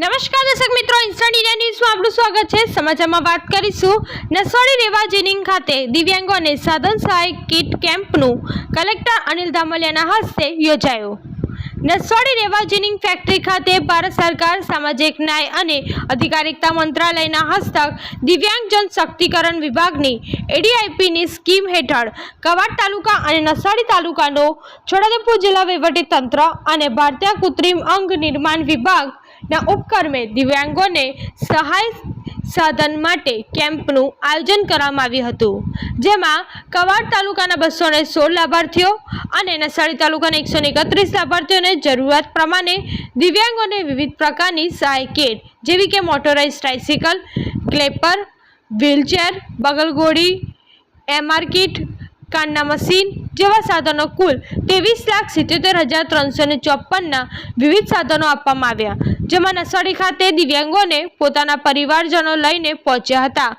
નમસ્કાર દર્શક મિત્રો ઇન્સ્ટન્ટ ઇન્ડિયા ન્યૂઝમાં આપનું સ્વાગત છે. સમાચારમાં વાત કરીશું નસવાડી રેવા જેનિંગ ખાતે દિવ્યાંગોને સાધન સહાય કીટ કેમ્પનું. કલેક્ટર અનિલ ધામલિયાના હસ્તે યોજાયું. નસવાડી રેવા જેનિંગ ફેક્ટરી ખાતે ભારત સરકાર, સામાજિક ન્યાય અને અધિકારિકતા મંત્રાલયના હસ્તક દિવ્યાંગજન શક્તિકરણ વિભાગની એડીઆઈપીની સ્કીમ હેઠળ કવાડ તાલુકા અને નસવાડી તાલુકાનો છોટાઉદેપુર જિલ્લા વહીવટી તંત્ર અને ભારતીય કૃત્રિમ અંગ નિર્માણ વિભાગના ઉપક્રમે દિવ્યાંગોને સહાય સાધન માટે કેમ્પનું આયોજન કરવામાં આવ્યું હતું. જેમાં કવાડ તાલુકાના બસો ને સોળ લાભાર્થીઓ અને નસાડી તાલુકાના એકસો એકત્રીસ લાભાર્થીઓને જરૂરિયાત પ્રમાણે દિવ્યાંગોને વિવિધ પ્રકારની સહાય કીટ જેવી કે મોટોરાઇઝ ટ્રાઇસિકલ, ક્લેપર, વ્હીલચેર, બગલગોળી, એમઆર કીટ, કાનના મશીન જેવા સાધનો કુલ ત્રેવીસ લાખ સિત્યોતેર હજાર ત્રણસો ને ચોપનના વિવિધ સાધનો આપવામાં આવ્યા, જેમાં નસવાડી ખાતે દિવ્યાંગોને પોતાના પરિવારજનો લઈને પહોંચ્યા હતા.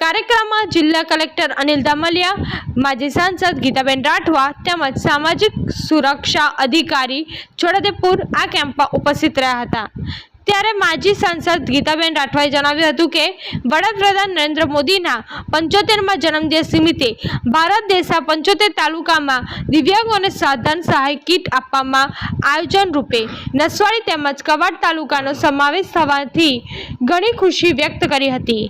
કાર્યક્રમમાં જિલ્લા કલેક્ટર અનિલ ધામલિયા, માજી સાંસદ ગીતાબેન રાઠવા તેમજ સામાજિક સુરક્ષા અધિકારી છોટાદેપુર આ કેમ્પમાં ઉપસ્થિત રહ્યા હતા. ત્યારે માજી સાંસદ ગીતાબેન રાઠવાએ જણાવ્યું હતું કે, વડાપ્રધાન નરેન્દ્ર મોદીના પંચોતેરમાં જન્મદિવસ નિમિત્તે ભારત દેશના પંચોતેર તાલુકામાં દિવ્યાંગોને સાધન સહાય કીટ આપવામાં આયોજન રૂપે નસવાડી તેમજ કવાડ તાલુકાનો સમાવેશ થવાથી ઘણી ખુશી વ્યક્ત કરી હતી.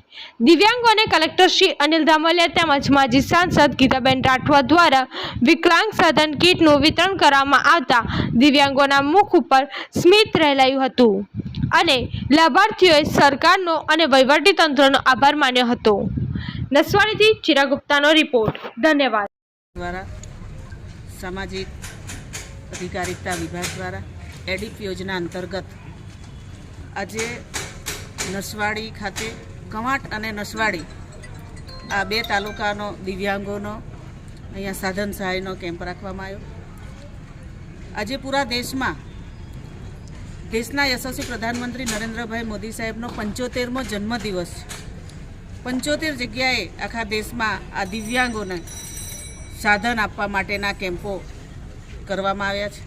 દિવ્યાંગોને કલેક્ટર શ્રી અનિલ ધામલિયા તેમજ માજી સાંસદ ગીતાબેન રાઠવા દ્વારા વિકલાંગ સાધન કીટનું વિતરણ કરવામાં આવતા દિવ્યાંગોના મુખ ઉપર સ્મિત રહેલાયું હતું. અને લાભાર્થીઓએ સરકારનો અને વહીવટી તંત્રનો આભાર માન્યો હતો. નસવાડીથી ચિરા ગુપ્તાનો રિપોર્ટ. ધન્યવાદ. દ્વારા, સામાજિક અધિકારિકતા વિભાગ દ્વારા, એડિપ યોજના અંતર્ગત આજે નસવાડી ખાતે કવાંટ અને નસવાડી આ બે તાલુકાનો દિવ્યાંગોનો અહીંયા સાધન સહાયનો કેમ્પ રાખવામાં આવ્યો. આજે પૂરા દેશમાં દેશના યશસ્વી પ્રધાનમંત્રી નરેન્દ્રભાઈ મોદી સાહેબનો પંચોતેરમો જન્મદિવસ. પંચોતેર જગ્યાએ આખા દેશમાં આ દિવ્યાંગોને સાધન આપવા માટેના કેમ્પો કરવામાં આવ્યા છે.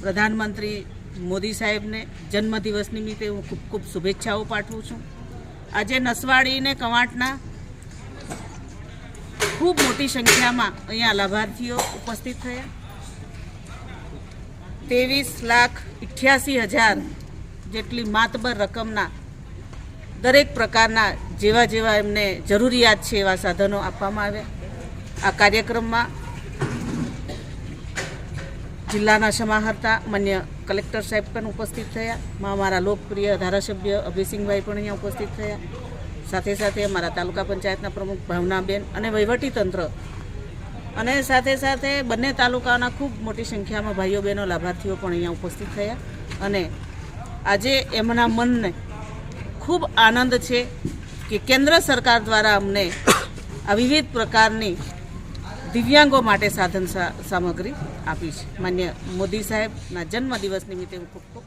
પ્રધાનમંત્રી મોદી સાહેબને જન્મદિવસ નિમિત્તે હું ખૂબ ખૂબ શુભેચ્છાઓ પાઠવું છું. આજે નસવાડીને કવાંટના ખૂબ મોટી સંખ્યામાં અહીંયા લાભાર્થીઓ ઉપસ્થિત થયા. ત્રેવીસ લાખ અઠ્યાસી હજાર જેટલી માતબર રકમના દરેક પ્રકારના જેવા જેવા એમને જરૂરિયાત છે એવા સાધનો આપવામાં આવ્યા. આ કાર્યક્રમમાં જિલ્લાના સમાહર્તા માન્ય કલેક્ટર સાહેબ પણ ઉપસ્થિત થયા. અમારા લોકપ્રિય ધારાસભ્ય અભયસિંહભાઈ પણ અહીંયા ઉપસ્થિત થયા. સાથે સાથે અમારા તાલુકા પંચાયતના પ્રમુખ ભાવનાબેન અને વહીવટી તંત્ર અને સાથે સાથે બંને તાલુકાના ખૂબ મોટી સંખ્યામાં ભાઈઓ બહેનો લાભાર્થીઓ પણ અહીંયા ઉપસ્થિત થયા. અને આજે એમના મનને ખૂબ આનંદ છે કે કેન્દ્ર સરકાર દ્વારા અમને આ વિવિધ પ્રકારની દિવ્યાંગો માટે સાધન સામગ્રી આપી છે. માન્ય મોદી સાહેબના જન્મદિવસ નિમિત્તે હું ખૂબ ખૂબ